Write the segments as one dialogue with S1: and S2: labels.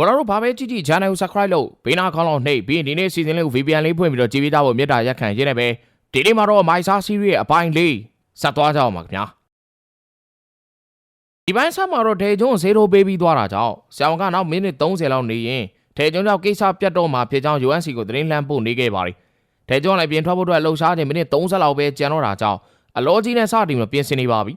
S1: ဘော်တော်တို့ဘာပဲကြည့်ကြည့် channel ကို subscribe လုပ်ဘေးနားခေါင်းလောက်နှိပ်ပြီးရင်ဒီနေ့ season လေးကို VPN လေးဖွင့်ပြီးတော့ကြည့်ပေးကြဖို့မြတ်တာရက်ခံရင်းနဲ့ပဲဒီနေ့မှာတော့ My Star Series ရဲ့အပိုင်းလေးဆက်သွားကြအောင်ပါခင်ဗျာဒီပိုင်းဆက်မှာတော့ဒေဂျွန်းဇေရိုပေးပြီးသွားတာကြောင့်ဆရာဝန်ကနောက်မိနစ်30လောက်နေရင်ဒေဂျွန်းကြောင့်ကိစ္စပြတ်တော့မှာဖြစ်ကြောင်း UNC ကိုသတင်းလှမ်းပို့နေခဲ့ပါတယ်ဒေဂျွန်းလည်းပြင်ထွက်ဖို့အတွက်လှုပ်ရှားခြင်းမိနစ်30လောက်ပဲကျန်တော့တာကြောင့်အလောကြီးနဲ့စတင်ပြီးပြင်ဆင်နေပါပြီ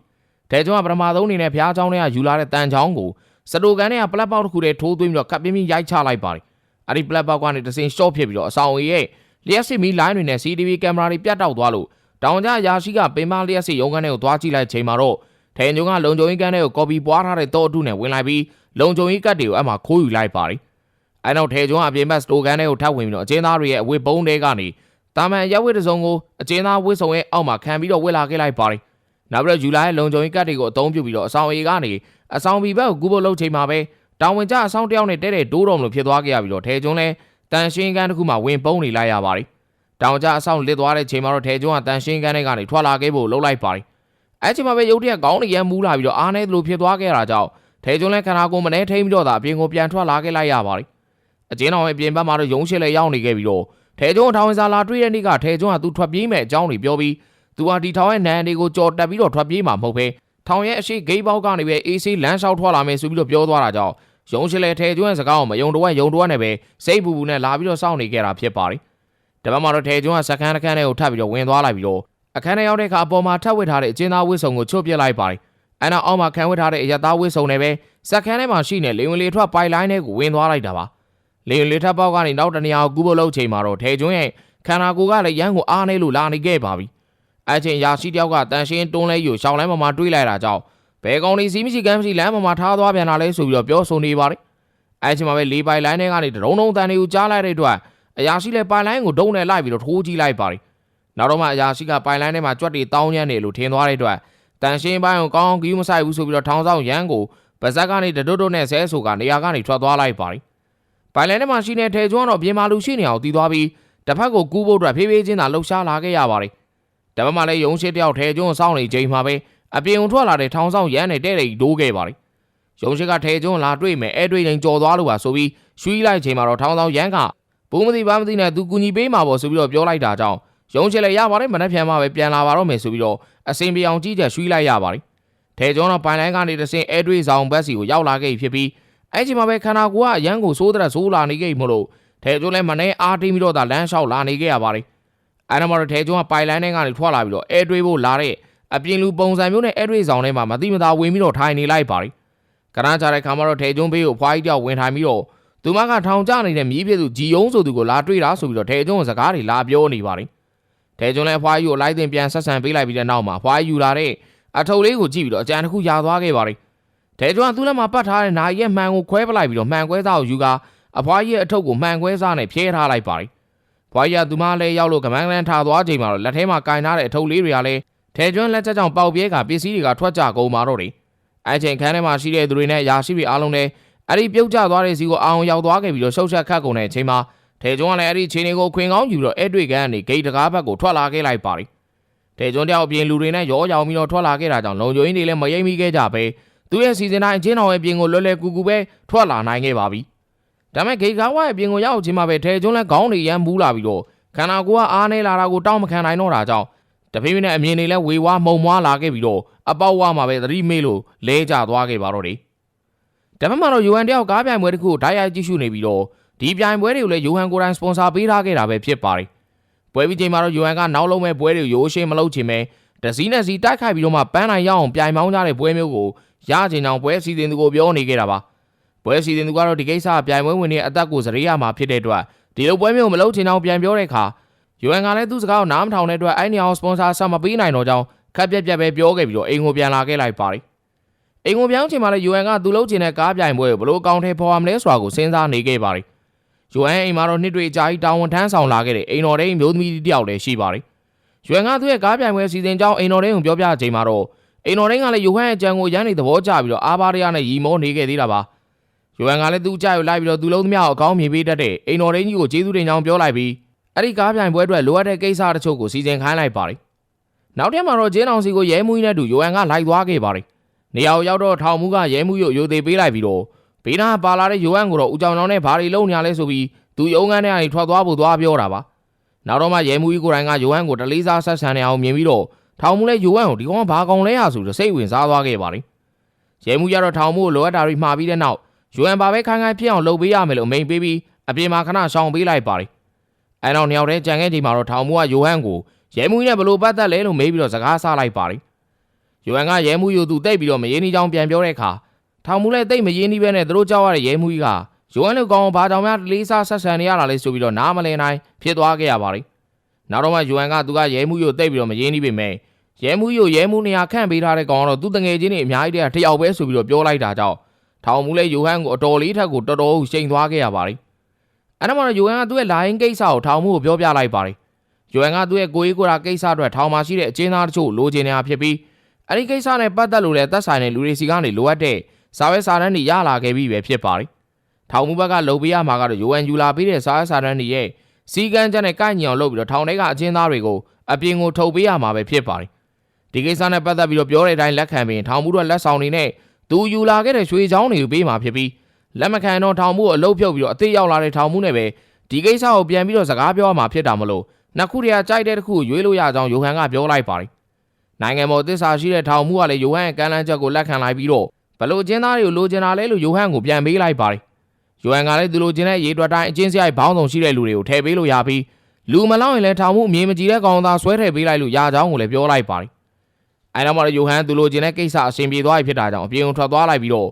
S1: ဒေဂျွန်းကပထမဆုံးအနေနဲ့ဖျားချောင်းတွေကယူလာတဲ့တန်ချောင်းကို စတိုကန်နဲ့ကပလက်ပေါက်တစ်ခုတည်းထိုးသွင်းပြီးတော့ကပ်ပြင်းပြင်းရိုက်ချလိုက်ပါတယ်။အဲ့ဒီပလက်ပေါက်ကနေတစင်ရှော့ဖြစ်ပြီးတော့အဆောင်အရဲ့လျှက်စစ်မီလိုင်းတွေနဲ့ CCTV ကင်မရာတွေပြတ်တောက်သွားလို့တောင်ကြရာရှိကပင်မလျှက်စစ်ရုံးခန်းထဲကိုသွားကြည့်လိုက်ချိန်မှာတော့ထဲညုံကလုံခြုံရေးကန်းထဲကိုကော်ပီပွားထားတဲ့တောအထုနဲ့ဝင်လိုက်ပြီးလုံခြုံရေးကတ်တွေကိုအမှခိုးယူလိုက်ပါတယ်။အဲ့နောက်ထဲကျုံကအပြင်ဘက်စတိုကန်ထဲကိုထပ်ဝင်ပြီးတော့အကျဉ်းသားတွေရဲ့အဝတ်ပုံးတွေကနေတာမန်ရက်ဝတ်တစ်စုံကိုအကျဉ်းသားဝတ်စုံရဲ့အောက်မှာခံပြီးတော့ဝတ်လာခဲ့လိုက်ပါတယ်။နောက်ပြီးတော့ယူလာရဲ့လုံခြုံရေးကတ်တွေကိုအသုံးပြုပြီးတော့အဆောင်အေကနေ အဆောင်ဘီဘက်ကိုကူးဖို့လှုပ်ချိန်မှာပဲတောင်ဝင်ကြအဆောင်တယောက်နဲ့တဲတဲ့ဒိုးတော်မလို့ဖြစ်သွားခဲ့ရပြီးတော့ထဲကျွန်းလဲတန်ရှင်းကန်းတစ်ခုမှဝင်ပုံးနေလိုက်ရပါတယ်။တောင်ကြအဆောင်လစ်သွားတဲ့ချိန်မှာတော့ထဲကျွန်းကတန်ရှင်းကန်းထဲကနေထွက်လာခဲ့ဖို့လှုပ်လိုက်ပါတယ်။အဲ့ချိန်မှာပဲရုတ်တရက်ကောင်းနေရမ်းမူးလာပြီးတော့အားနေသလိုဖြစ်သွားခဲ့တာကြောင့်ထဲကျွန်းလဲခန္ဓာကိုယ်မနေထိန်ပြီးတော့သာအပြင်ကိုပြန်ထွက်လာခဲ့လိုက်ရပါတယ်။အကျဉ်းတော်ရဲ့အပြင်ဘက်မှာတော့ရုံးရှိလဲရောက်နေခဲ့ပြီးတော့ထဲကျွန်းထောင်ဝင်စာလာတွေ့တဲ့နေ့ကထဲကျွန်းကသူထွက်ပြေးမဲ့အကြောင်းတွေပြောပြီးသူဟာဒီထောင်ရဲ့နန်းတွေကိုကြော်တက်ပြီးတော့ထွက်ပြေးမှာမဟုတ်ဘဲ ထောင်ရဲ့အရှိဂိတ်ပေါက်ကနေပဲအေးဆေးလမ်းလျှောက်ထွက်လာမယ်ဆိုပြီးတော့ပြောသွားတာကြောင့်ရုံးရှိလဲထဲကျွန်းရဲ့စကားကိုမယုံတော့ယုံတော့နဲ့ပဲစိတ်ပူပူနဲ့လာပြီးတော့စောင့်နေခဲ့တာဖြစ်ပါတယ်။တပတ်မှာတော့ထဲကျွန်းကစကန်းတစ်ခန်းထဲကိုထပ်ပြီးတော့ဝင်သွားလိုက်ပြီးတော့အခန်းထဲရောက်တဲ့အခါအပေါ်မှာထပ်ဝစ်ထားတဲ့အကျဉ်းသားဝစ်စုံကိုချွတ်ပစ်လိုက်ပါတယ်။အဲနောက်အောက်မှာခံဝစ်ထားတဲ့အရသားဝစ်စုံနဲ့ပဲစကန်းထဲမှာရှိနေလေဝင်လေထွက်ပိုင်လိုင်းထဲကိုဝင်သွားလိုက်တာပါ။လေဝင်လေထွက်ပေါက်ကနေနောက်တနေရာကိုကူးဖို့လုပ်ချိန်မှာတော့ထဲကျွန်းရဲ့ခန္ဓာကိုယ်ကလည်းရမ်းကိုအားနေလို့လာနေခဲ့ပါပြီ။ အဲချိန်ရာရှိတယောက်ကတန်ရှင်းတွန်းလဲယူရှောင်းလမ်းပေါ်မှာတွေးလိုက်တာကြောင့်ဘယ်ကောင်ဒီစီမရှိကမ်းမရှိလမ်းပေါ်မှာထားသွားပြန်တာလဲဆိုပြီးတော့ပြောဆိုနေပါတယ်။အဲချိန်မှာပဲလေးပိုင်လိုင်းထဲကနေဒရုံဒုံတန်တွေကိုကြားလိုက်တဲ့အတွက်အရာရှိလည်းပိုင်လိုင်းကိုဒုံနဲ့လိုက်ပြီးတော့ထိုးကြည့်လိုက်ပါတယ်။နောက်တော့မှအရာရှိကပိုင်လိုင်းထဲမှာကြွက်တွေတောင်းညံ့နေလို့ထင်သွားတဲ့အတွက်တန်ရှင်းပိုင်းကိုကောင်းအောင်ကြီးမဆိုင်ဘူးဆိုပြီးတော့ထောင်ဆောင်ရန်ကိုပါဇက်ကနေတတွတ်တွတ်နဲ့ဆဲဆိုကနေရာကနေထွက်သွားလိုက်ပါတယ်။ပိုင်လိုင်းထဲမှာရှိနေထဲကျွန်းတော့ပြင်မာလူရှိနေအောင်တီးသွားပြီးတစ်ဖက်ကိုကူးဖို့အတွက်ဖြည်းဖြည်းချင်းသာလှုပ်ရှားလာခဲ့ရပါတယ်။ ဒါပေမဲ့လည်းရုံးရှိတယောက်ထဲကျွန်းစောင့်နေချိန်မှာပဲအပြင်ုံထွက်လာတဲ့ထောင်ဆောင်ရန်နဲ့တဲ့တဲ့ဒိုးခဲ့ပါတယ်။ရုံးရှိကထဲကျွန်းလာတွေ့မယ်အဲတွေ့ရင်ကြော်သွားလို့ပါဆိုပြီးရွှီးလိုက်ချိန်မှာတော့ထောင်ဆောင်ရန်ကဘူးမသိပါမသိနဲ့သူကူညီပေးမှာပေါ့ဆိုပြီးတော့ပြောလိုက်တာကြောင့်ရုံးချလည်းရပါတယ်မနှက်ပြန်မှပဲပြန်လာပါတော့မယ်ဆိုပြီးတော့အစင်ပြေအောင်ကြီးချက်ရွှီးလိုက်ရပါတယ်။ထဲကျွန်းတော့ပိုင်လိုင်းကနေတဆင်အဲတွေ့ဆောင်ဘက်စီကိုရောက်လာခဲ့ဖြစ်ပြီးအဲ့ချိန်မှာပဲခန္ဓာကိုယ်ကအရန်ကိုစိုးတဲ့ဆိုးလာနေခဲ့မို့လို့ထဲကျွန်းလည်းမနေအားတင်းပြီးတော့သာလမ်းလျှောက်လာနေခဲ့ရပါတယ်။ အဲ့ဒါမှတော့ထဲကျွန်းကပိုင်လိုင်းထဲကနေထွက်လာပြီးတော့အဲတွေ့ဖို့လာတဲ့အပြင်လူပုံစံမျိုးနဲ့အဲတွေ့ဆောင်ထဲမှာမတိမသားဝင်ပြီးတော့ထိုင်နေလိုက်ပါတယ်။ကရမ်းချတဲ့ခါမှာတော့ထဲကျွန်းဘေးကိုဖွားကြီးတယောက်ဝင်ထိုင်ပြီးတော့သူမကထောင်ကျနေတဲ့မြည်ပြည့်သူဂျီယုံဆိုသူကိုလာတွေ့တာဆိုပြီးတော့ထဲကျွန်းကစကားတွေလာပြောနေပါတယ်။ထဲကျွန်းလည်းဖွားကြီးကိုလိုက်တင်ပြန်ဆက်ဆံပေးလိုက်ပြီးတဲ့နောက်မှာဖွားကြီးယူလာတဲ့အထုပ်လေးကိုကြည့်ပြီးတော့အကြံတစ်ခုရာသွားခဲ့ပါတယ်။ထဲကျွန်းကသူ့လက်မှာပတ်ထားတဲ့နာရီရဲ့မှန်ကိုခွဲပလိုက်ပြီးတော့မှန်ခွဲသားကိုယူကအဖွားကြီးရဲ့အထုပ်ကိုမှန်ခွဲစားနဲ့ဖြဲထားလိုက်ပါတ ယ်။ဖွားကြီးကသူမလည်းရောက်လို့ကမန်းကလန်းထားသွားချိန်မှာတော့လက်ထဲမှာကင်ထားတဲ့အထုပ်လေးတွေကလည်းထဲကျွန်းလက်ချက်ကြောင့်ပေါက်ပြဲကပစ္စည်းတွေကထွက်ကြကုန်มาတော့တယ်။အဲချိန်ခန်းထဲမှာရှိတဲ့သူတွေနဲ့ရာရှိတွေအားလုံးလည်းအဲ့ဒီပြုတ်ကျသွားတဲ့စီကိုအောင်ရောက်သွားခဲ့ပြီးတော့ရှုပ်ချက်ခတ်ကုန်တဲ့အချိန်မှာထဲကျွန်းကလည်းအဲ့ဒီချိန်တွေကိုခွင်ကောင်းယူပြီးတော့အဲ့တွေ့ကန်းကနေဂိတ်တကားဘက်ကိုထွက်လာခဲ့လိုက်ပါတယ်။ထဲကျွန်းတယောက်အပြင်လူတွေနဲ့ရောရောင်ပြီးတော့ထွက်လာခဲ့တာကြောင့်လုံခြုံရေးတွေလည်းမရိပ်မိခဲ့ကြပဲသူရဲ့စီစဉ်တိုင်းအချင်းတော်ရဲ့ပြင်ကိုလွယ်လွယ်ကူကူပဲထွက်လာနိုင်ခဲ့ပါပြီ။ ဒါပေမဲ့ဂိတ်ကားဝရဲ့ပြင်ကိုရောက်ချင်းမှပဲထဲကျွန်းလည်းခေါင်းတွေရမ်းမူးလာပြီးတော့ခန္ဓာကိုယ်ကအားနေလာတာကိုတောင်းမခံနိုင်တော့တာကြောင့်တဖိဖိနဲ့အမြင်တွေလည်းဝေဝါးမှုံမွားလာခဲ့ပြီးတော့အပေါက်ဝါမှာပဲသတိမေ့လို့လဲကျသွားခဲ့ပါတော့တယ်။ဒါပေမဲ့တော့ UN တယောက်ကားပြိုင်ပွဲတစ်ခုကိုဓာတ်ရိုက်ကြည့်ရှုနေပြီးတော့ဒီပြိုင်ပွဲတွေကိုလည်း UN ကိုယ်တိုင်စပွန်ဆာပေးထားခဲ့တာပဲဖြစ်ပါတယ်။ပွဲပြီးချိန်မှာတော့ UN ကနောက်လုံးမဲ့ပွဲတွေကိုရိုးရှင်းမလုပ်ချင်ပဲတစည်းနဲ့စီတိုက်ခိုက်ပြီးတော့မှပန်းနိုင်ရအောင်ပြိုင်မောင်းကြတဲ့ပွဲမျိုးကိုရချင်အောင်ပွဲစီစဉ်သူကိုပြောနေခဲ့တာပါ။ ပွဲစီစဉ်သူကတော့ဒီကိစ္စပြိုင်ပွဲဝင်နေအသက်ကိုစရိရမှာဖြစ်တဲ့အတွက်ဒီလိုပွဲမျိုးမလုပ်ချင်အောင်ပြန်ပြောတဲ့အခါ UN ကလည်းသူ့စကားကိုနားမထောင်တဲ့အတွက်အဲ့ဒီအောင်စပွန်ဆာဆက်မပေးနိုင်တော့ကြောင်းခက်ပြက်ပြက်ပဲပြောခဲ့ပြီးတော့အိမ်ကိုပြန်လာခဲ့လိုက်ပါတယ်။အိမ်ကိုပြောင်းချိန်မှာလည်း UN ကသူ့လုပ်ချင်တဲ့ကားပြိုင်ပွဲကိုဘလို့အကောင့်ထဲပေါ်ရမလဲဆိုတာကိုစဉ်းစားနေခဲ့ပါတယ်။ UN အိမ်မှာတော့နှစ်တွေအကြာကြီးတာဝန်ထမ်းဆောင်လာခဲ့တဲ့အိမ်တော်တဲ့မျိုးသမီးတယောက်လည်းရှိပါတယ်။ UN ကသူ့ရဲ့ကားပြိုင်ပွဲစီစဉ်ကြောင်းအိမ်တော်တဲ့ကိုပြောပြချိန်မှာတော့အိမ်တော်တဲ့ကလည်း UN ရဲ့ကြံကိုရမ်းနေသဘောကျပြီးတော့အားပါးရရနဲ့ရီမောနေခဲ့သေးတာပါ။ UN ကလည်းသူ့ကြိုက်ကိုလိုက်ပြီးတော့သူ့လုံးသမျှကိုအကောင်းမြင်ပေးတတ်တဲ့အိမ်တော်တဲ့ကြီးကိုကျေးဇူးတင်ကြောင်းပြောလိုက်ပြီးအဲ့ဒီကားပြိုင်ပွဲအတွက်လိုအပ်တဲ့ကိစ္စတချို့ကိုစီစဉ်ခိုင်းလိုက်ပါတယ်။နောက်ထပ်မှာတော့ဂျင်းအောင်စီကိုရဲမှုကြီးနဲ့တူယိုဟန်ကလိုက်သွားခဲ့ပါတယ်။နေရာကိုရောက်တော့ထောင်မှုကရဲမှုရုပ်ရိုသေပေးလိုက်ပြီးတော့ဘေးနားပါလာတဲ့ယိုဟန်ကိုတော့ဦးကြောင်ကြောင်နဲ့ဘာတွေလုံနေရလဲဆိုပြီးသူရုံးခန်းထဲကနေထွက်သွားဖို့သွားပြောတာပါနောက်တော့မှရဲမှုကြီးကိုယ်တိုင်ကယိုဟန်ကိုတလေးစားဆက်ဆံနေအောင်မြင်ပြီးတော့ထောင်မှုလဲယိုဟန်ကိုဒီကောင်ကဘာကောင်လဲဟာဆိုတော့စိတ်ဝင်စားသွားခဲ့ပါတယ်ရဲမှုကြီးကတော့ထောင်မှုကိုလိုအပ်တာတွေမှားပြီးတဲ့နောက် ယိုဟန်ဘာပဲခိုင်းခိုင်းဖြစ်အောင်လုပ်ပေးရမယ်လို့အမိန်ပေးပြီးအပြင်မှာခဏရှောင်ပေးလိုက်ပါတယ်အဲနောက်နှစ်ယောက်တည်းကြံခဲ့ချိန်မှာတော့ထောင်မှုကယိုဟန်ကိုရဲမှုကြီးနဲ့ဘလို့ပတ်သက်လဲလို့မေးပြီးတော့စကားဆလိုက်ပါတယ်ယိုဟန်ကရဲမှုယူသူတိတ်ပြီးတော့မရင်းနှီးချောင်းပြန်ပြောတဲ့အခါထောင်မှုလည်းတိတ်မရင်းနှီးပဲနဲ့သူတို့ကြောက်ရတဲ့ရဲမှုကြီးကယိုဟန်တို့ကောင်ဘာကြောင့်များလေးစားဆက်ဆံနေရတာလဲဆိုပြီးတော့နားမလည်နိုင်ဖြစ်သွားခဲ့ရပါလိမ့်နောက်တော့မှယိုဟန်ကသူကရဲမှုကြီးကိုတိတ်ပြီးတော့မရင်းနှီးပေမဲ့ရဲမှုကြီးကိုရဲမှုနေရာခန့်ပေးထားတဲ့ကောင်ကတော့သူတငယ်ချင်းတွေအများကြီးတည်းတစ်ယောက်ပဲဆိုပြီးတော့ပြောလိုက်တာကြောင့် ထောင်မှုလည်းယိုဟန်ကိုအတော်လေးထက်ကိုတော်တော်ရှိန်သွားခဲ့ရပါလိမ့်အဲ့ဒါမှတော့ယိုဟန်ကသူ့ရဲ့လာရင်ကိစ္စကိုထောင်မှုကိုပြောပြလိုက်ပါလိမ့်ယိုဟန်ကသူ့ရဲ့ကိုကြီးကိုရာကိစ္စအတွက်ထောင်မှာရှိတဲ့အကျဉ်းသားတချို့လိုချင်နေတာဖြစ်ပြီးအဲ့ဒီကိစ္စနဲ့ပတ်သက်လို့လည်းသက်ဆိုင်တဲ့လူတွေစီကနေလိုအပ်တဲ့စာရွက်စာတမ်းတွေရလာခဲ့ပြီပဲဖြစ်ပါတယ်။ထောင်မှုဘက်ကလုံပေးရမှာကတော့ယိုဟန်ယူလာပေးတဲ့စာရွက်စာတမ်းတွေရဲ့စီကန်းချက်နဲ့ကိုက်ညီအောင်လုပ်ပြီးတော့ထောင်ထဲကအကျဉ်းသားတွေကိုအပြင်ကိုထုတ်ပေးရမှာပဲဖြစ်ပါတယ်။ဒီကိစ္စနဲ့ပတ်သက်ပြီးတော့ပြောတဲ့အတိုင်းလက်ခံပြီးထောင်မှုတို့လက်ဆောင်တွေနဲ့ သူယူလာခဲ့တဲ့ရွှေချောင်းတွေကိုပေးမှာဖြစ်ပြီးလက်မခံတော့ထောင်မှုကိုအလုပ်ဖြုတ်ပြီးတော့အသေးရောက်လာတဲ့ထောင်မှုနဲ့ပဲဒီကိစ္စကိုပြန်ပြီးတော့စကားပြောမှာဖြစ်တာမလို့နှစ်ခုတည်းကကြိုက်တဲ့တစ်ခုကိုရွေးလို့ရကြောင်းယိုဟန်ကပြောလိုက်ပါတယ်။နိုင်ငံပေါ်သစ္စာရှိတဲ့ထောင်မှုကလည်းယိုဟန်ရဲ့ကမ်းလှမ်းချက်ကိုလက်ခံလိုက်ပြီးတော့ဘလို့အကျဉ်းသားတွေကိုလိုချင်တာလဲလို့ယိုဟန်ကိုပြန်ပေးလိုက်ပါတယ်။ယိုဟန်ကလည်းသူလိုချင်တဲ့ရေတွက်တိုင်းအကျဉ်းစရိုက်ဘောင်းဆောင်ရှိတဲ့လူတွေကိုထည့်ပေးလို့ရပြီးလူမလောက်ရင်လည်းထောင်မှုအမြင်မကြည့်တဲ့ကောင်သားဆွဲထည့်ပေးလိုက်လို့ရကြောင်းကိုလည်းပြောလိုက်ပါတယ်။ အဲနောက်မှာတော့ယိုဟန်သူလိုချင်တဲ့ကိစ္စအဆင်ပြေသွားပြီဖြစ်တာကြောင့်အပြင်ကိုထွက်သွားလိုက်ပြီးတော့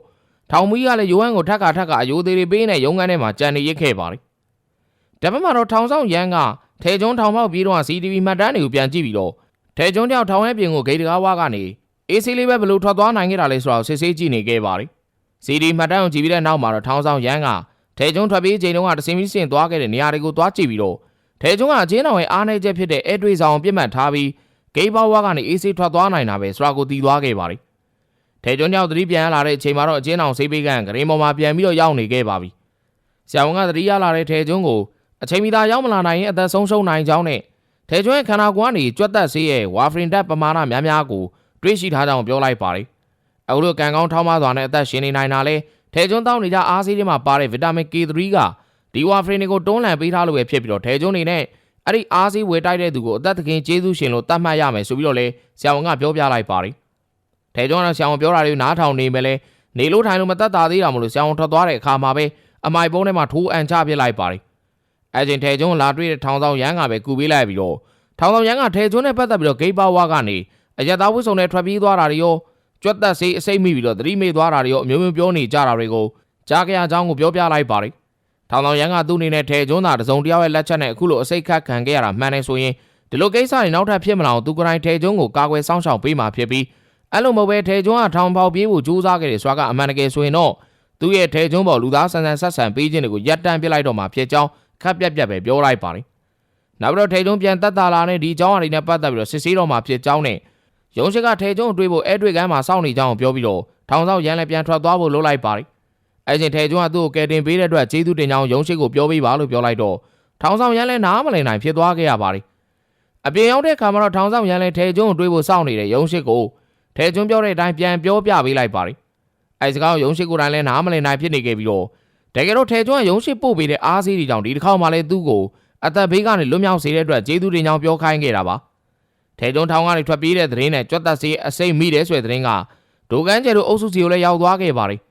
S1: ထောင်မူကြီးကလည်းယိုဟန်ကိုထက်ခါထက်ခါအယိုသေးတွေပေးနေရုံးခန်းထဲမှာကြံနေရစ်ခဲ့ပါတယ်။ဒါပေမဲ့တော့ထောင်ဆောင်ရန်ကထဲကျွန်းထောင်ပေါက်ပြီးတော့ CCTV မှတ်တမ်းတွေကိုပြန်ကြည့်ပြီးတော့ထဲကျွန်းတယောက်ထောင်ရဲ့ပြင်ကိုဂိတ်တကားဝါကနေအေးဆေးလေးပဲဘလို့ထွက်သွားနိုင်ခဲ့တာလဲဆိုတော့စစ်ဆေးကြည့်နေခဲ့ပါတယ်။ CD မှတ်တမ်းကိုကြည့်ပြီးတဲ့နောက်မှာတော့ထောင်းဆောင်ရန်ကထဲကျုံထွက်ပြေးချိန်တုန်းကတစင်းပြီးစင်သွားခဲ့တဲ့နေရာတွေကိုသွားကြည့်ပြီးတော့ထဲကျုံကအချင်းတော်ရဲ့အားနည်းချက်ဖြစ်တဲ့အဲတွေးဆောင်ပြစ်မှတ်ထားပြီး ဂိတ်ဘောဝါကနေအေးဆေးထွက်သွားနိုင်တာပဲဆိုတာကိုသိသွားခဲ့ပါတယ်။ထဲကျုံရောက်သတိပြန်လာတဲ့အချိန်မှာတော့အချင်းတော်ဆေးပေးကန်ဂရင်းပေါ်မှာပြန်ပြီးတော့ရောက်နေခဲ့ပါပြီ။ဆရာဝန်ကသတိရလာတဲ့ထဲကျုံကိုအချိန်မီသာရောက်မလာနိုင်ရင်အသက်ဆုံးရှုံးနိုင်ကြောင်းနဲ့ထဲကျုံရဲ့ခန္ဓာကိုယ်ကနေကြွက်သက်ဆေးရဲ့ဝါဖရင်တက်ပမာဏများများကိုတွေးရှိထားကြောင်းပြောလိုက်ပါတယ်။အခုလိုကံကောင်းထောင်းမစွာနဲ့အသက်ရှင်နေနိုင်တာလဲထဲကျွန်းတောင်းနေကြအားစီးတွေမှာပါတဲ့ဗီတာမင် K3 ကဒီဝါဖရင်တွေကိုတွန်းလှန်ပေးထားလို့ပဲဖြစ်ပြီးတော့ထဲကျွန်းနေနဲ့ အဲ့ဒီအားစီးဝယ်တိုက်တဲ့သူကိုအသက်သခင်ကျေးဇူးရှင်လို့သတ်မှတ်ရမယ်ဆိုပြီးတော့လဲဆရာဝန်ကပြောပြလိုက်ပါတယ်။ထဲကျွန်းကဆရာဝန်ပြောတာတွေကိုနားထောင်နေမယ်လဲနေလို့ထိုင်လို့မသက်သာသေးတာမလို့ဆရာဝန်ထွက်သွားတဲ့အခါမှာပဲအမိုက်ပုံးထဲမှာထိုးအန်ချပြစ်လိုက်ပါတယ်။အဲချိန်ထဲကျွန်းလာတွေ့တဲ့ထောင်ဆောင်ရန်ကပဲကူပေးလိုက်ပြီးတော့ထောင်ဆောင်ရန်ကထဲကျွန်းနဲ့ပတ်သက်ပြီးတော့ဂိတ်ပါဝါကနေအရက်သားဝစ်စုံနဲ့ထွက်ပြေးသွားတာတွေရောကြွက်သက်စေးအစိမ့်မိပြီးတော့သတိမေ့သွားတာတွေရောအမျိုးမျိုးပြောနေကြတာတွေကိုကြားကြရကြောင်းကိုပြောပြလိုက်ပါတယ်။ ထောင်ဆောင်ရန်ကသူ့အနေနဲ့ထဲကျွန်းသာတစုံတယောက်ရဲ့လက်ချက်နဲ့အခုလိုအစိတ်ခတ်ခံခဲ့ရတာမှန်တယ်ဆိုရင်ဒီလိုကိစ္စတွေနောက်ထပ်ဖြစ်မလာအောင်သူကိုယ်တိုင်ထဲကျွန်းကိုကာကွယ်စောင့်ရှောက်ပေးမှာဖြစ်ပြီးအဲ့လိုမဟုတ်ပဲထဲကျွန်းကထောင်ပေါက်ပြေးဖို့ကြိုးစားခဲ့တယ်ဆိုတာကအမှန်တကယ်ဆိုရင်တော့သူ့ရဲ့ထဲကျွန်းပေါ်လူသားဆန်ဆန်ဆက်ဆံပေးခြင်းတွေကိုရပ်တန့်ပစ်လိုက်တော့မှာဖြစ်ကြောင်းခက်ပြက်ပြက်ပဲပြောလိုက်ပါတယ်။နောက်ပြီးတော့ထဲကျွန်းပြန်တက်တာလာနဲ့ဒီအကြောင်းအရာတွေနဲ့ပတ်သက်ပြီးတော့စစ်ဆေးတော့မှာဖြစ်ကြောင်းနဲ့ရုံးရှိကထဲကျုံတွေးဖို့အဲတွေကမ်းမှာစောင့်နေကြအောင်ပြောပြီးတော့ထောင်ဆောင်ရန်လည်းပြန်ထွက်သွားဖို့လုပ်လိုက်ပါတယ်။ အဲချိန်ထဲကျုံကသူ့ကိုကယ်တင်ပေးတဲ့အတွက်ကျေးဇူးတင်ကြောင်းရုံးရှိကိုပြောပေးပါလို့ပြောလိုက်တော့ထောင်ဆောင်ရန်လည်းနားမလည်နိုင်ဖြစ်သွားခဲ့ရပါတယ်။အပြင်ရောက်တဲ့ခါမှာတော့ထောင်ဆောင်ရန်လည်းထဲကျုံကိုတွေးဖို့စောင့်နေတဲ့ရုံးရှိကိုထဲကျုံပြောတဲ့အတိုင်းပြန်ပြောပြပေးလိုက်ပါတယ်။အဲစကားကိုရုံးရှိကိုတိုင်းလည်းနားမလည်နိုင်ဖြစ်နေခဲ့ပြီးတော့တကယ်တော့ထဲကျုံကရုံးရှိပို့ပေးတဲ့အားစီးတွေကြောင့်ဒီတစ်ခေါက်မှလည်းသူ့ကိုအသက်ဘေးကနေလွတ်မြောက်စေတဲ့အတွက်ကျေးဇူးတင်ကြောင်းပြောခိုင်းခဲ့တာပါ။ထဲကျုံထောင်ကနေထွက်ပြေးတဲ့သတင်းနဲ့ကြွက်သက်စေးအစိမ့်မိတဲ့ဆိုတဲ့သတင်းကဒိုကန်းကျဲတို့အုပ်စုစီကိုလည်းရောက်သွားခဲ့ပါတယ်။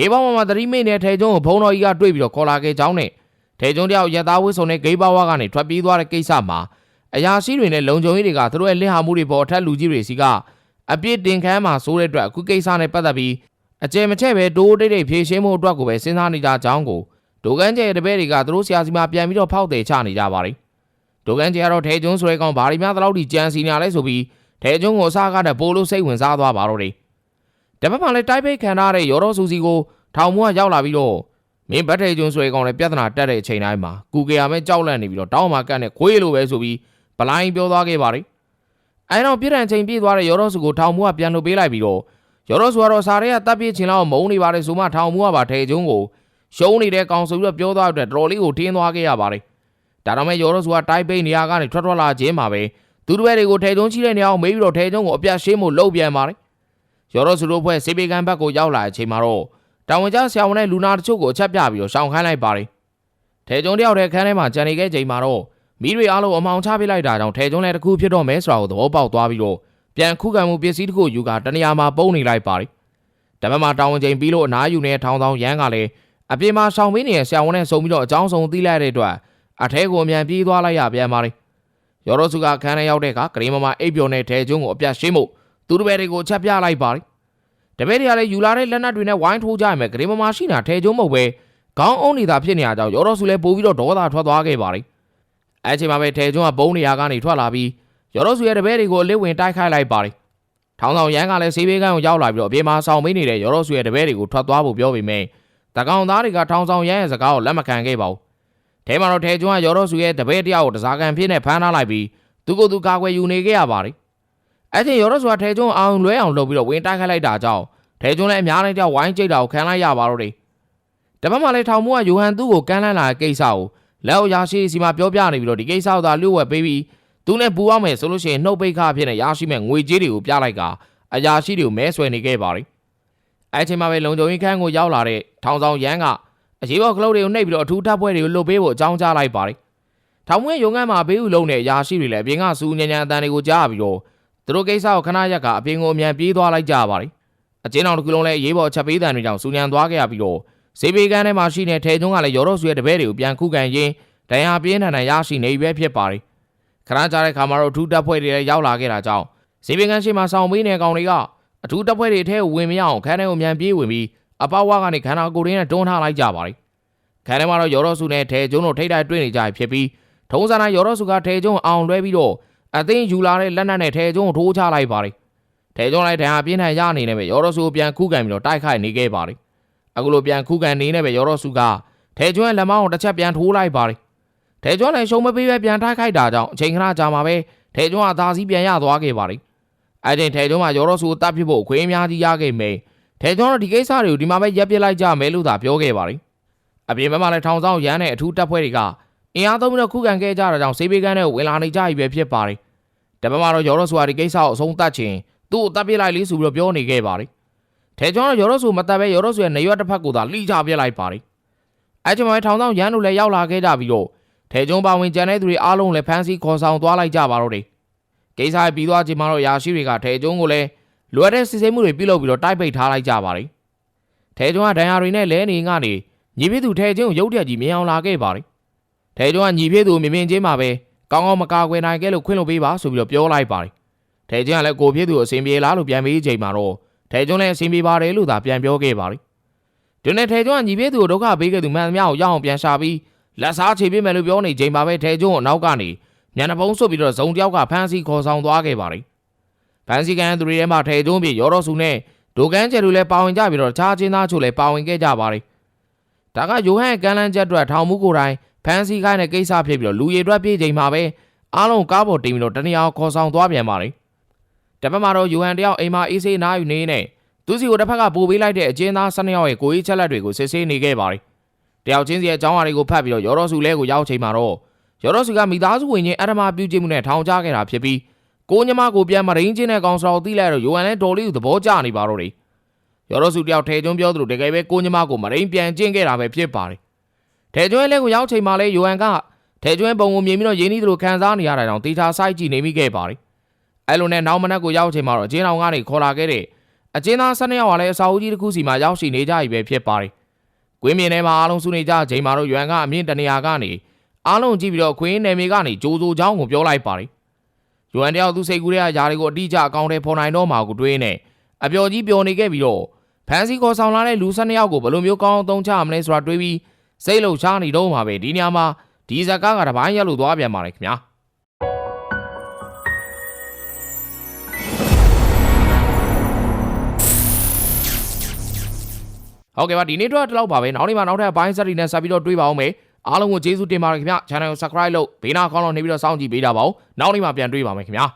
S1: ဂေးဘောင်မှာသတိမိတ်တဲ့ထဲကျုံကိုဘုံတော်ကြီးကတွေ့ပြီးတော့ခေါ်လာခဲ့ကြောင်းနဲ့ထဲကျုံတယောက်ရက်သားဝစ်စုံနဲ့ဂေးဘောင်ကနေထွက်ပြေးသွားတဲ့ကိစ္စမှာအရာရှိတွေနဲ့လုံခြုံရေးတွေကသူတို့ရဲ့လစ်ဟာမှုတွေပေါ်အထက်လူကြီးတွေစီကအပြစ်တင်ခမ်းမှာစိုးတဲ့အတွက်အခုကိစ္စနဲ့ပတ်သက်ပြီးအကျယ်မချဲ့ပဲဒိုးတိတ်တိတ်ဖြေရှင်းမှုအတွက်ကိုပဲစဉ်းစားနေကြကြောင်းကိုဒိုကန်းကျဲရဲ့တပည့်တွေကသူတို့ဆရာစီမှာပြန်ပြီးတော့ဖောက်တယ်ချနေကြပါတယ်ဒိုကန်းကျဲကတော့ထဲကျွန်းဆိုတဲ့ကောင်ဘာဒီများတလောက်ထိကြံစီနေရလဲဆိုပြီးထဲကျွန်းကိုအစားကားတဲ့ပိုးလို့စိတ်ဝင်စားသွားပါတော့တယ် တပတ်မှလည်းတိုက်ပိတ်ခံထားတဲ့ရော်တော်စူစီကိုထောင်မွားရောက်လာပြီးတော့မင်းဗတ်ထဲကျွန်းဆိုတဲ့ကောင်လည်းပြဿနာတက်တဲ့အချိန်တိုင်းမှာကူကရမဲကြောက်လန့်နေပြီးတော့တောင်းမှကတ်နဲ့ခွေးလိုပဲဆိုပြီးဗလိုင်းပြောသွားခဲ့ပါတယ်အဲတော့ပြည့်တန်ချိန်ပြည့်သွားတဲ့ရော်တော်စူကိုထောင်မွားပြန်လုပ်ပေးလိုက်ပြီးတော့ရော်တော်စူကတော့စားရဲကတပ်ပြစ်ချင်လောက်မုန်းနေပါတယ်ဆိုမှထောင်မွားပါထဲကျွန်းကိုရှုံးနေတဲ့ကောင်ဆိုပြီးတော့ပြောသွားတဲ့တော်တော်လေးကိုတင်းသွားခဲ့ရပါတယ်ဒါတော့မဲ့ရော်တော်စူကတိုက်ပိတ်နေရာကနေထွက်ထွက်လာခြင်းမှာပဲသူတို့ဘက်တွေကိုထဲကျွန်းချိတဲ့နေအောင်မေးပြီးတော့ထဲကျွန်းကိုအပြတ်ရှင်းမှုလှုပ်ပြန်ပါတယ် ရော်တော်စူတို့ဖွဲ့စေပေကန်ဘက်ကိုရောက်လာတဲ့အချိန်မှာတော့တာဝန်ကျဆရာဝန်နဲ့လူနာတချို့ကိုအချက်ပြပြီးတော့ရှောင်ခိုင်းလိုက်ပါတယ်ထဲကျွန်းတယောက်တည်းခန်းထဲမှာကြံနေခဲ့ချိန်မှာတော့မိတွေအားလုံးအမောင်ချပစ်လိုက်တာကြောင့်ထဲကျွန်းလည်းတစ်ခုဖြစ်တော့မဲဆိုတာကိုသဘောပေါက်သွားပြီးတော့ပြန်ခုခံမှုပစ္စည်းတစ်ခုယူကတနေရာမှာပုံနေလိုက်ပါတယ်တပတ်မှာတာဝန်ချိန်ပြီးလို့အနားယူနေတဲ့ထောင်ဆောင်ရန်ကလည်းအပြင်မှာရှောင်ပေးနေတဲ့ဆရာဝန်နဲ့ဆုံပြီးတော့အကြောင်းစုံသိလိုက်တဲ့အတွက်အထဲကိုအမြန်ပြေးသွားလိုက်ရပြန်ပါတယ်ရော်ရိုစုကခန်းထဲရောက်တဲ့အခါကလေးမမအိပ်ပျော်တဲ့ထဲကျွန်းကိုအပြတ်ရှင်းဖို့ သူတို့ဘဲတွေကိုချက်ပြလိုက်ပါတယ်တပည့်တွေကလည်းယူလာတဲ့လက်နက်တွေနဲ့ဝိုင်းထိုးကြရမယ်ဂရေမမရှိတာထဲကျုံးမဟုတ်ပဲခေါင်းအုံးနေတာဖြစ်နေရကြောင်းရောတော်စုလည်းပို့ပြီးတော့ဒေါသထွက်သွားခဲ့ပါလိမ့်အဲချိန်မှာပဲထဲကျုံးကဘုံနေရာကနေထွက်လာပြီးရောတော်စုရဲ့တပည့်တွေကိုအလစ်ဝင်တိုက်ခိုက်လိုက်ပါလိမ့်ထောင်းဆောင်ရန်ကလည်းဆေးဘေးကန်းကိုရောက်လာပြီးတော့အပြင်မှာဆောင်ပေးနေတဲ့ရောတော်စုရဲ့တပည့်တွေကိုထွက်သွားဖို့ပြောပေမဲ့တကောင်သားတွေကထောင်းဆောင်ရန်ရဲ့စကားကိုလက်မခံခဲ့ပါဘူးထဲမှာတော့ထဲကျုံးကရောတော်စုရဲ့တပည့်တယောက်ကိုတစားကန်ဖြစ်နေဖမ်းထားလိုက်ပြီးသူကိုယ်သူကာကွယ်ယူနေခဲ့ရပါလိမ့် အဲ့ချိန်ရောတော်စုကထဲကျုံးအောင်လွဲအောင်လုပ်ပြီးတော့ဝင်တိုက်ခိုက်လိုက်တာကြောင့်ထဲကျွန်းလည်းအများနဲ့ကြောက်ဝိုင်းကြိတ်တာကိုခံလိုက်ရပါတော့တယ်။တပတ်မှလည်းထောင်မှုကယိုဟန်သူ့ကိုကမ်းလှမ်းလာတဲ့ကိစ္စကိုလက်အောက်ရရှိစီမှာပြောပြနေပြီးတော့ဒီကိစ္စကိုသာလျှို့ဝှက်ပေးပြီးသူနဲ့ပူအောင်မယ်ဆိုလို့ရှိရင်နှုတ်ပိတ်ခအဖြစ်နဲ့ရရှိမဲ့ငွေကြေးတွေကိုပြလိုက်ကအရာရှိတွေကိုမဲဆွဲနေခဲ့ပါတယ်။အဲချိန်မှာပဲလုံခြုံရေးခန်းကိုရောက်လာတဲ့ထောင်ဆောင်ရန်ကအရေးပေါ်ကလုတ်တွေကိုနှိပ်ပြီးတော့အထူးတပ်ဖွဲ့တွေကိုလွတ်ပေးဖို့အကြောင်းကြားလိုက်ပါတယ်။ထောင်မွေးရုံငန်းမှာဘေးဥလုံးတဲ့အရာရှိတွေလည်းအပြင်ကစူးညံညံအတန်တွေကိုကြားပြီးတော့ သူတို့ကိစ္စကိုခဏရက်ကအပြင်ကိုအမြန်ပြေးသွားလိုက်ကြပါတယ်။အကျဉ်းတော်တစ်ခုလုံးလည်းရေးပေါ်ချက်ပေးတံတွေကြောင့်စူညံသွားခဲ့ရပြီးတော့ဈေးပေကန်းထဲမှာရှိတဲ့ထဲကျွန်းကလည်းရောတော့ဆွေတပည့်တွေကိုပြန်ခုခံရင်းဒဏ်ရာပြင်းထန်ထန်ရရှိနေပြီပဲဖြစ်ပါတယ်။ခဏကြာတဲ့ခါမှာတော့အထူးတပ်ဖွဲ့တွေလည်းရောက်လာခဲ့တာကြောင့်ဈေးပေကန်းရှိမှဆောင်ပေးနေတဲ့ကောင်တွေကအထူးတပ်ဖွဲ့တွေထဲကိုဝင်မရအောင်ခန်းထဲကိုမြန်ပြေးဝင်ပြီးအပဝါကနေခန္ဓာကိုယ်ရင်းနဲ့တွန်းထားလိုက်ကြပါတယ်။ခန်းထဲမှာတော့ရောတော့စုနဲ့ထဲကျွန်းတို့ထိတ်တိုက်တွေ့နေကြပြီဖြစ်ပြီးထုံးစံတိုင်းရောတော့စုကထဲကျွန်းအောင်လွဲပြီးတော့ အသိယူလာတဲ့လက်နက်နဲ့ထဲကျွန်းကိုထိုးချလိုက်ပါတယ်။ထဲကျွန်းလိုက်တန်ဟာပြင်းထန်ရအနေနဲ့ပဲရော်ရော်ဆူကိုပြန်ခုခံပြီးတော့တိုက်ခိုက်နေခဲ့ပါတယ်။အခုလိုပြန်ခုခံနေနဲ့ပဲရော်ရော်ဆူကထဲကျွန်းရဲ့လက်မောင်းကိုတစ်ချက်ပြန်ထိုးလိုက်ပါတယ်။ထဲကျွန်းလည်းရှုံမပေးပဲပြန်တိုက်ခိုက်တာကြောင့်အချိန်ခဏကြာမှာပဲထဲကျွန်းကသာစီးပြန်ရသွားခဲ့ပါတယ်။အဲချိန်ထဲကျွန်းမှာရော်ရော်ဆူကိုတပ်ဖြစ်ဖို့အခွင့်အများကြီးရခဲ့မယ်။ထဲကျွန်းတော့ဒီကိစ္စတွေကိုဒီမှာပဲရပ်ပစ်လိုက်ကြမယ်လို့သာပြောခဲ့ပါတယ်။အပြင်ဘက်မှာလည်းထောင်ဆောင်ရမ်းတဲ့အထူးတပ်ဖွဲ့တွေက အင်အားသုံးပြီးတော့ခုခံခဲ့ကြတာကြောင့်စေးပေးကန်းနဲ့ဝင်လာနေကြပြီပဲဖြစ်ပါတယ်။တပတ်မှာတော့ရော်ရော်ဆူကဒီကိစ္စကိုအဆုံးသတ်ခြင်းသူ့ကိုတပ်ပစ်လိုက်လေးဆိုပြီးတော့ပြောနေခဲ့ပါတယ်။ထဲကျွန်းတော့ရော်ရော့ဆူမတပ်ပဲရော်ရော့ဆူရဲ့နေရွက်တစ်ဖက်ကိုသာလှိချပြစ်လိုက်ပါတယ်။အဲချိန်မှာပဲထောင်ဆောင်ရန်တို့လည်းရောက်လာခဲ့ကြပြီးတော့ထဲကျွန်းပါဝင်ကြံတဲ့သူတွေအားလုံးလည်းဖမ်းဆီးခေါ်ဆောင်သွားလိုက်ကြပါတော့တယ်။ကိစ္စပြီးသွားချိန်မှာတော့ရာရှိတွေကထဲကျွန်းကိုလည်းလွယ်တဲ့စစ်ဆေးမှုတွေပြုလုပ်ပြီးတော့တိုက်ပိတ်ထားလိုက်ကြပါတယ်။ထဲကျွန်းကဒဏ်ရာတွေနဲ့လဲနေငကနေညီပြသူထဲကျွန်းကိုရုတ်တရက်ကြီးမြင်အောင်လာခဲ့ပါတယ်။ ထဲကျွန်းကညီပြသူမြင်မြင်ချင်းမှာပဲကောင်းကောင်းမကာကွယ်နိုင်ခဲ့လို့ခွင့်လို့ပေးပါဆိုပြီးတော့ပြောလိုက်ပါတယ်။ထဲကျွန်းကလည်းကိုဖြစ်သူအစဉ်ပြေလားလို့ပြန်မေးချိန်မှာတော့ထဲကျွန်းလည်းအစဉ်ပြေပါတယ်လို့သာပြန်ပြောခဲ့ပါလိမ့်။ဒီနေ့ထဲကျွန်းကညီဖြစ်သူကိုဒုက္ခပေးခဲ့သူမှန်သမျှကိုရအောင်ပြန်ရှာပြီးလက်စားချေပေးမယ်လို့ပြောနေချိန်မှာပဲထဲကျွန်းကိုနောက်ကနေညနေပုံးဆွတ်ပြီးတော့ဇုံတယောက်ကဖမ်းဆီးခေါ်ဆောင်သွားခဲ့ပါလိမ့်။ဖမ်းဆီးကန်သူတွေထဲမှာထဲကျွန်းပြေရောတော်စုနဲ့ဒိုကန်ကျယ်တို့လည်းပါဝင်ကြပြီးတော့တခြားချင်းသားချို့လည်းပါဝင်ခဲ့ကြပါလိမ့်။ဒါကယိုဟန်ကန်လန်ချက်အတွက်ထောင်မှုကိုယ်တိုင် ဖမ်းဆီးခိုင်းတဲ့ကိစ္စဖြစ်ပြီးတော့လူရည်အတွက်ပြေးချိန်မှာပဲအားလုံးကားပေါ်တင်ပြီးတော့တနေရာကိုခေါ်ဆောင်သွားပြန်ပါလိမ့်။တပတ်မှာတော့ယူဟန်တယောက်အိမ်မှာအေးဆေးနားယူနေနေသူစီကိုတစ်ဖက်ကပို့ပေးလိုက်တဲ့အကျဉ်းသား၁၂ယောက်ရဲ့ကိုကြီးချက်လက်တွေကိုစစ်ဆေးနေခဲ့ပါတယ်။တယောက်ချင်းစီရဲ့အကြောင်းအရာတွေကိုဖတ်ပြီးတော့ရော်တော်စုလဲကိုရောက်ချိန်မှာတော့ရော်တော်စုကမိသားစုဝင်ချင်းအထမပြုခြင်းမှုနဲ့ထောင်ချခဲ့တာဖြစ်ပြီးကိုညမကိုပြန်မရင်းချင်းတဲ့ကောင်စတော်သိလိုက်တော့ယူဟန်လဲတော်လေးကိုသဘောကျနေပါတော့တယ်။ရော်တော်စုတယောက်ထဲကျွန်းပြောသလိုတကယ်ပဲကိုညမကိုမရင်းပြန်ကျင့်ခဲ့တာပဲဖြစ်ပါတယ်။ ထဲကျွန်းလဲကိုရောက်ချိန်မှာလဲယူဟန်ကထဲကျွန်းပုံကိုမြင်ပြီးတော့ရင်းနှီးသလိုခံစားနေရတာကြောင့်တေချာစိုက်ကြည့်နေမိခဲ့ပါတယ်။အဲ့လိုနဲ့နောက်မနက်ကိုရောက်ချိန်မှာတော့အကျင်းအောင်ကနေခေါ်လာခဲ့တဲ့အကျင်းသား၁၂ယောက်ကလည်းအစာအုပ်ကြီးတစ်ခုစီမှာရောက်ရှိနေကြပြီပဲဖြစ်ပါတယ်။ကွင်းမြင်ထဲမှာအားလုံးစုနေကြချိန်မှာတော့ရွမ်ကအမြင့်တနေရာကနေအားလုံးကြည့်ပြီးတော့ခွင်းနယ်မြေကနေကြိုးစိုးချောင်းကိုပြောလိုက်ပါတယ်။ရွမ်တယောက်သူစိတ်ကူးတဲ့ຢာတွေကိုအတိအကျအကောင့်ထဲပေါ်နိုင်တော့မှာကိုတွေးနေအပျော်ကြီးပျော်နေခဲ့ပြီးတော့ဖန်စီခေါ်ဆောင်လာတဲ့လူ၁၂ယောက်ကိုဘယ်လိုမျိုးကောင်းအောင်သုံးချမလဲဆိုတာတွေးပြီး စိတ်လှုပ်ရှားနေတော့မှာပဲဒီနေရာမှာဒီဇက်ကားကတပိုင်းရက်လို့သွားပြန်ပါလေခင်ဗျာ။ဟုတ်ကဲ့ပါဒီနေ့တော့ဒီလောက်ပါပဲနောက်နေ့မှနောက်ထပ်အပိုင်းဆက်တွေနဲ့ဆက်ပြီးတော့တွေးပါအောင်မယ်အားလုံးကိုကျေးဇူးတင်ပါတယ်ခင်ဗျ channel ကို subscribe လုပ်ဘေးနားခေါင်းလောက်နေပြီးတော့စောင့်ကြည့်ပေးကြပါဦးနောက်နေ့မှပြန်တွေးပါမယ်ခင်ဗျာ